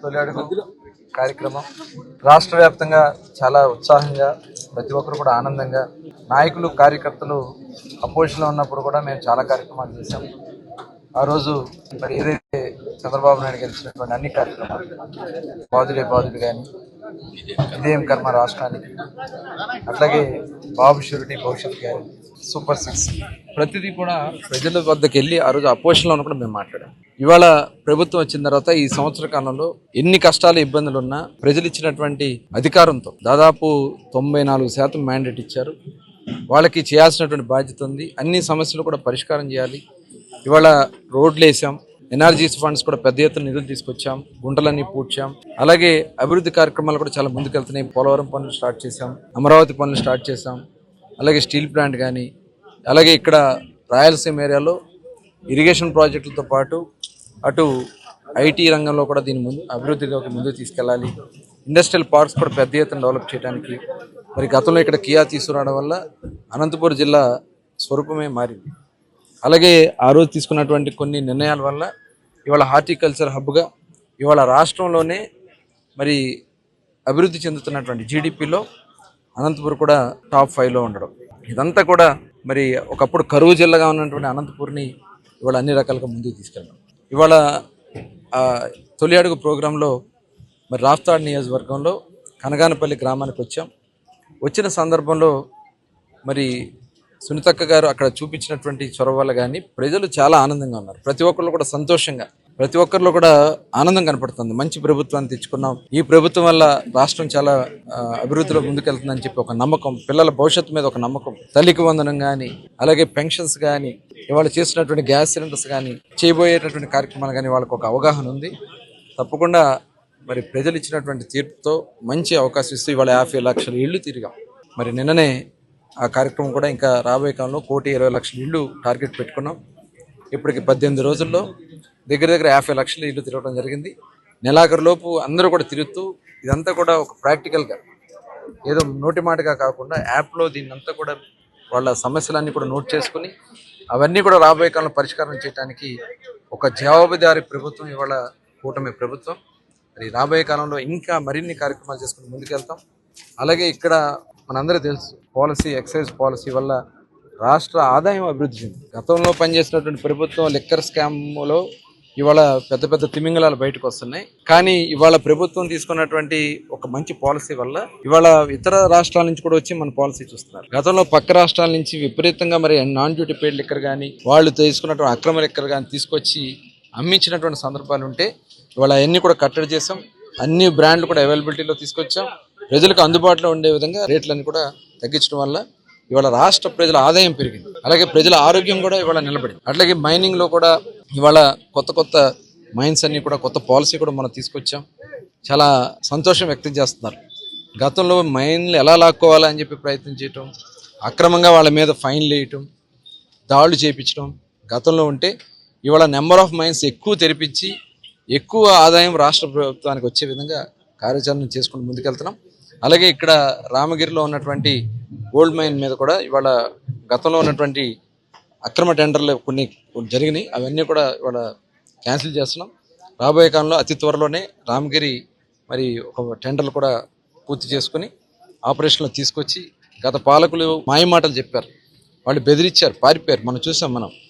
తొలి అడుగు కార్యక్రమం. రాష్ట్ర వ్యాప్తంగా చాలా ఉత్సాహంగా ప్రతి ఒక్కరు కూడా ఆనందంగా నాయకులు కార్యకర్తలు అపోజిషన్లో ఉన్నప్పుడు కూడా మేము చాలా కార్యక్రమాలు చేశాం. ఆ రోజు మరి ఏదైతే చంద్రబాబు నాయుడు గెలిచినటువంటి అన్ని కార్యక్రమాలు బాధులే బాధులు కానీ ఇదేం కర్మ రాష్ట్రానికి? అట్లాగే బాబు షూరిటీ భవిష్యత్ కానీ సూపర్ సిక్స్. ప్రతిదీ కూడా ప్రజల వద్దకు వెళ్ళి ఆ రోజు అపోజిషన్లో ఉన్నప్పుడు మేము మాట్లాడాం. ఇవాళ ప్రభుత్వం వచ్చిన తర్వాత ఈ సంవత్సర కాలంలో ఎన్ని కష్టాలు ఇబ్బందులు ఉన్నా ప్రజలు ఇచ్చినటువంటి అధికారంతో దాదాపు తొంభై నాలుగు శాతం మ్యాండేట్ ఇచ్చారు. వాళ్ళకి చేయాల్సినటువంటి బాధ్యత ఉంది. అన్ని సమస్యలు కూడా పరిష్కారం చేయాలి. ఇవాళ రోడ్లు వేసాం ఎన్ఆర్జీస్ ఫండ్స్ కూడా పెద్ద ఎత్తున నిధులు తీసుకొచ్చాం గుంటలన్నీ పూడ్చాం. అలాగే అభివృద్ధి కార్యక్రమాలు కూడా చాలా ముందుకెళ్తున్నాయి పోలవరం పనులు స్టార్ట్ చేశాం అమరావతి పనులు స్టార్ట్ చేశాం. అలాగే స్టీల్ ప్లాంట్ కానీ అలాగే ఇక్కడ రాయలసీమ ఏరియాలో ఇరిగేషన్ ప్రాజెక్టులతో పాటు అటు ఐటీ రంగంలో కూడా దీని ముందు అభివృద్ధిలోకి ముందుకు తీసుకెళ్ళాలి. ఇండస్ట్రియల్ పార్క్స్ కూడా పెద్ద ఎత్తున డెవలప్ చేయడానికి. మరి గతంలో ఇక్కడ కియా తీసుకురావడం వల్ల అనంతపురం జిల్లా స్వరూపమే మారింది. అలాగే ఆ రోజు తీసుకున్నటువంటి కొన్ని నిర్ణయాల వల్ల ఇవాళ హార్టికల్చర్ హబ్గా ఇవాళ రాష్ట్రంలోనే మరి అభివృద్ధి చెందుతున్నటువంటి జీడిపిలో అనంతపూర్ కూడా టాప్ ఫైవ్లో ఉండడం. ఇదంతా కూడా మరి ఒకప్పుడు కరువు జిల్లాగా ఉన్నటువంటి అనంతపూర్ని ఇవాళ అన్ని రకాలుగా ముందుకు తీసుకెళ్ళడం. ఇవాళ తొలి అడుగు ప్రోగ్రాంలో మరి రాఫ్తాడ్ నియోజకవర్గంలో కనగానపల్లి గ్రామానికి వచ్చాం. వచ్చిన సందర్భంలో మరి సునీతక్క గారు అక్కడ చూపించినటువంటి చొరవ వల్ల కానీ ప్రజలు చాలా ఆనందంగా ఉన్నారు. ప్రతి ఒక్కళ్ళు కూడా సంతోషంగా ప్రతి ఒక్కరిలో కూడా ఆనందం కనపడుతుంది. మంచి ప్రభుత్వాన్ని తెచ్చుకున్నాం. ఈ ప్రభుత్వం వల్ల రాష్ట్రం చాలా అభివృద్ధిలో ముందుకెళ్తుందని చెప్పి ఒక నమ్మకం పిల్లల భవిష్యత్తు మీద ఒక నమ్మకం తల్లికి వందనం కానీ అలాగే పెన్షన్స్ కానీ ఇవాళ చేసినటువంటి గ్యాస్ సిలిండర్స్ కానీ చేయబోయేటటువంటి కార్యక్రమాలు కానీ వాళ్ళకి ఒక అవగాహన ఉంది. తప్పకుండా మరి ప్రజలు ఇచ్చినటువంటి తీర్పుతో మంచి అవకాశం ఇస్తూ ఇవాళ యాభై లక్షల ఇళ్ళు తిరిగాం. మరి నిన్ననే ఆ కార్యక్రమం కూడా ఇంకా రాబోయే కాలంలో కోటి ఇరవై లక్షల ఇళ్ళు టార్గెట్ పెట్టుకున్నాం. ఇప్పటికి పద్దెనిమిది రోజుల్లో దగ్గర దగ్గర యాభై లక్షల ఇల్లు తిరగడం జరిగింది. నెలాఖరు లోపు అందరూ కూడా తిరుగుతూ ఇదంతా కూడా ఒక ప్రాక్టికల్గా ఏదో నోటి మాటగా కాకుండా యాప్లో దీన్నంతా కూడా వాళ్ళ సమస్యలన్నీ కూడా నోట్ చేసుకుని అవన్నీ కూడా రాబోయే కాలంలో పరిష్కారం చేయడానికి ఒక జవాబుదారీ ప్రభుత్వం ఇవాళ కూటమి ప్రభుత్వం. మరి రాబోయే కాలంలో ఇంకా మరిన్ని కార్యక్రమాలు చేసుకుని ముందుకెళ్తాం. అలాగే ఇక్కడ మనందరూ తెలుసు పాలసీ ఎక్సైజ్ పాలసీ వల్ల రాష్ట్ర ఆదాయం అభివృద్ధి చెంది గతంలో పనిచేసినటువంటి ప్రభుత్వం లిక్కర్ స్కామ్లో ఇవాళ పెద్ద పెద్ద తిమింగలాలు బయటకు వస్తున్నాయి. కానీ ఇవాళ ప్రభుత్వం తీసుకున్నటువంటి ఒక మంచి పాలసీ వల్ల ఇవాళ ఇతర రాష్ట్రాల నుంచి కూడా వచ్చి మన పాలసీ చూస్తున్నారు. గతంలో పక్క రాష్ట్రాల నుంచి విపరీతంగా మరి నాన్ డ్యూటీ పేడ్ లిక్కర్ కానీ వాళ్ళు తీసుకున్నటువంటి అక్రమ లిక్కర్ కానీ తీసుకొచ్చి అమ్మించినటువంటి సందర్భాలు ఉంటే ఇవాళ అవన్నీ కూడా కట్టడి చేసాం అన్ని బ్రాండ్లు కూడా అవైలబిలిటీలో తీసుకొచ్చాం. ప్రజలకు అందుబాటులో ఉండే విధంగా రేట్లను కూడా తగ్గించడం వల్ల ఇవాళ రాష్ట్ర ప్రజల ఆదాయం పెరిగింది. అలాగే ప్రజల ఆరోగ్యం కూడా ఇవాళ నిలబడింది. అట్లాగే మైనింగ్లో కూడా ఇవాళ కొత్త కొత్త మైన్స్ అన్ని కూడా కొత్త పాలసీ కూడా మనం తీసుకొచ్చాం. చాలా సంతోషం వ్యక్తం చేస్తున్నారు. గతంలో మైన్లు ఎలా లాక్కోవాలని చెప్పి ప్రయత్నం చేయటం అక్రమంగా వాళ్ళ మీద ఫైన్లు వేయటం దాడులు చేయించడం గతంలో ఉంటే ఇవాళ నెంబర్ ఆఫ్ మైన్స్ ఎక్కువ తెరిపించి ఎక్కువ ఆదాయం రాష్ట్ర ప్రభుత్వానికి వచ్చే విధంగా కార్యాచరణ చేసుకుని ముందుకెళ్తున్నాం. అలాగే ఇక్కడ రామగిరిలో ఉన్నటువంటి గోల్డ్ మైన్ మీద కూడా ఇవాళ గతంలో ఉన్నటువంటి అక్రమ టెండర్లు కొన్ని జరిగినాయి. అవన్నీ కూడా ఇవాళ క్యాన్సిల్ చేస్తున్నాం. రాబోయే కాలంలో అతి త్వరలోనే రామగిరి మరి ఒక టెండర్లు కూడా పూర్తి చేసుకుని ఆపరేషన్లో తీసుకొచ్చి గత పాలకులు మాయమాటలు చెప్పారు. వాళ్ళు బెదిరించారు పారిపోయారు. మనం చూసాం మనం.